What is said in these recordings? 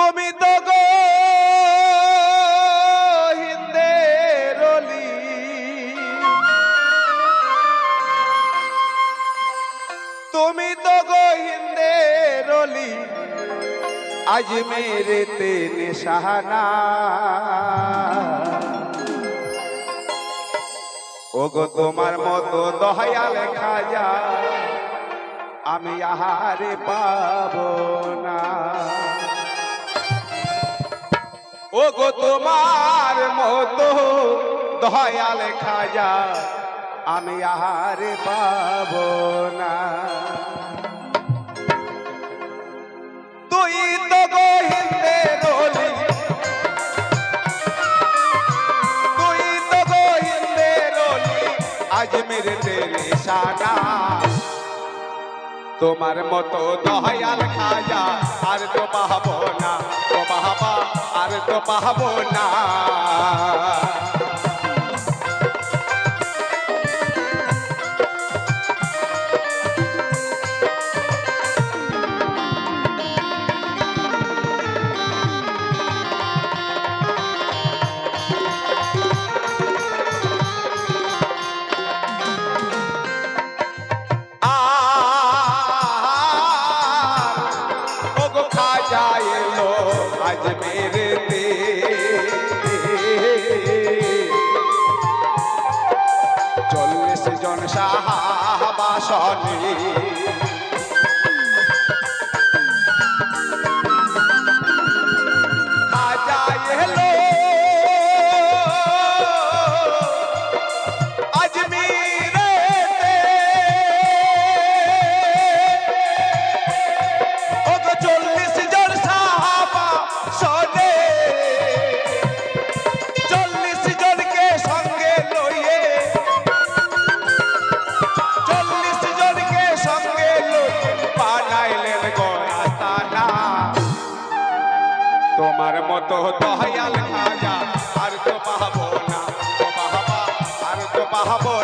তুমি তো গো রলি তুমি তো গো হিন্দে রলি আজ মেরে তে নিশানা ওগো তোমার মতো দয়াল খাজা, আমি আহারে পাবো না। ওগো তোমার মতো দয়াল খাজা, আমি আহারে পাবো না। তুই তো তুই তো আজ মেরে তেরে তোমার মতো দয়াল খাজা আর তো পাবো আর তো পাবো না। আজ মেরেতে চল্লিশ জন সাহাবাসনে মতো দয়াল খাজা আর তো পাহাবো না। তো পাহাবা আর তো পাবো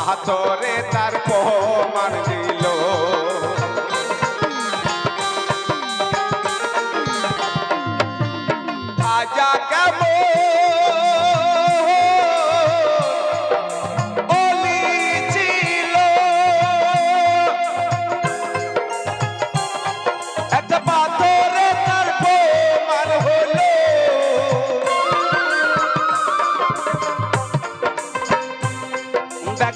একটা পাথরে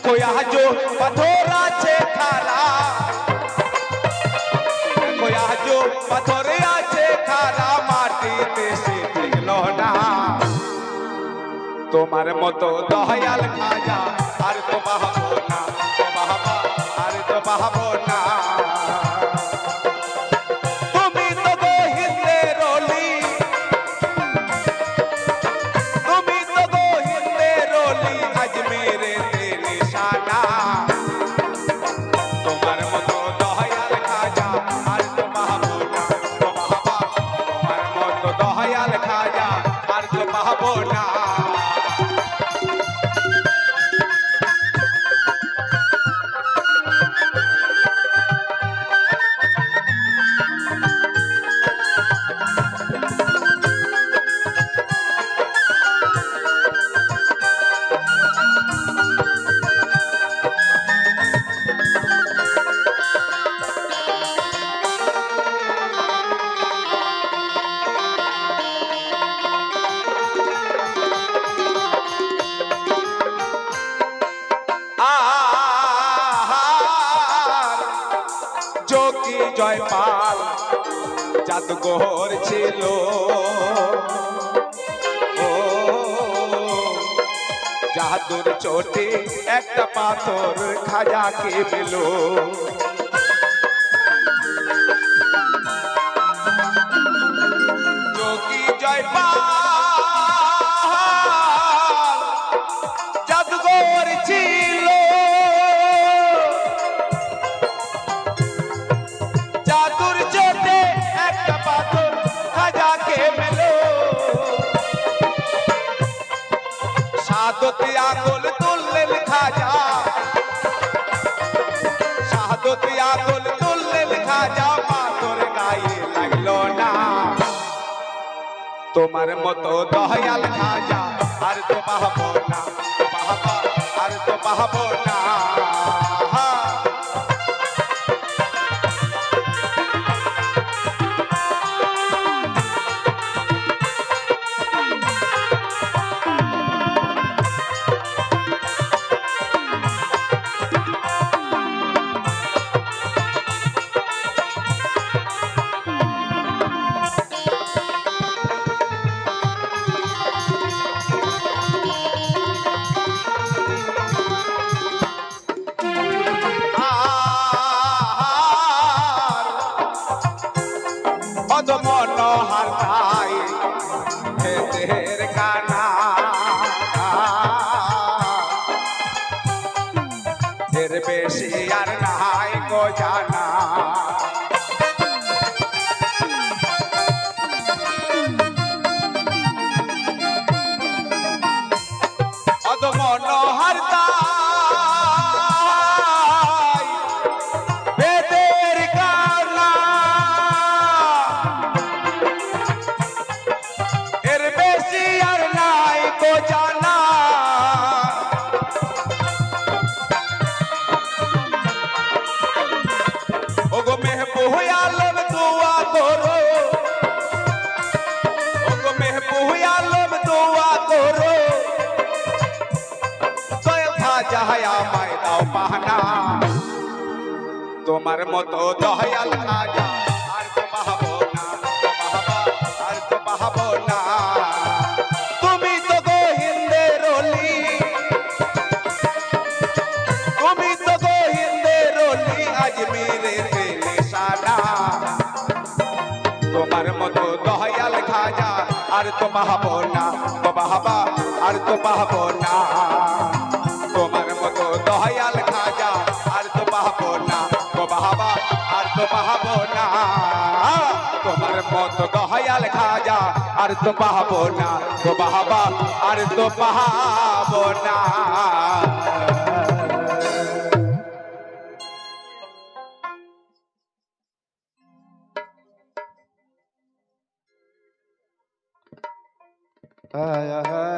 দেখো আজো পাথর আছে খারা দেখো আজো পাথরে আছে খারা মাটিতে সে টিকল না তোমার মতো দয়াল খাজা আর তো পাহাবো না তো বাবা আর তো পাহাবো না আর পাল জাদুঘর ছিল। ও জাদুর চোটে একটা পাথর খাজাকে পেল। তোমার মতো দয়াল খাজা। আর তো পাহবো না পাহবা আর তো পাহবো না। খাজা মায় দাও পাহানা। তোমার মতো দয়াল খাজা আর তো পাহাবো না আর তো পাহাবো না। তুমি তো গো হিন্দে রলি তুমি তো গো হিন্দে রলি আজমিরে পেলে সারা। তোমার মতো দয়াল খাজা আর তো পাহাবো না তো আর তো পাহাবো না। মতো দয়াল খাজা আর তো পাহাবো না তো পাহাবা আর তো পাহাবো না তোমার মতো দয়াল খাজা আর তো পাহাবো না তো পাহাবা আর তো পাহাবো না হায় হায়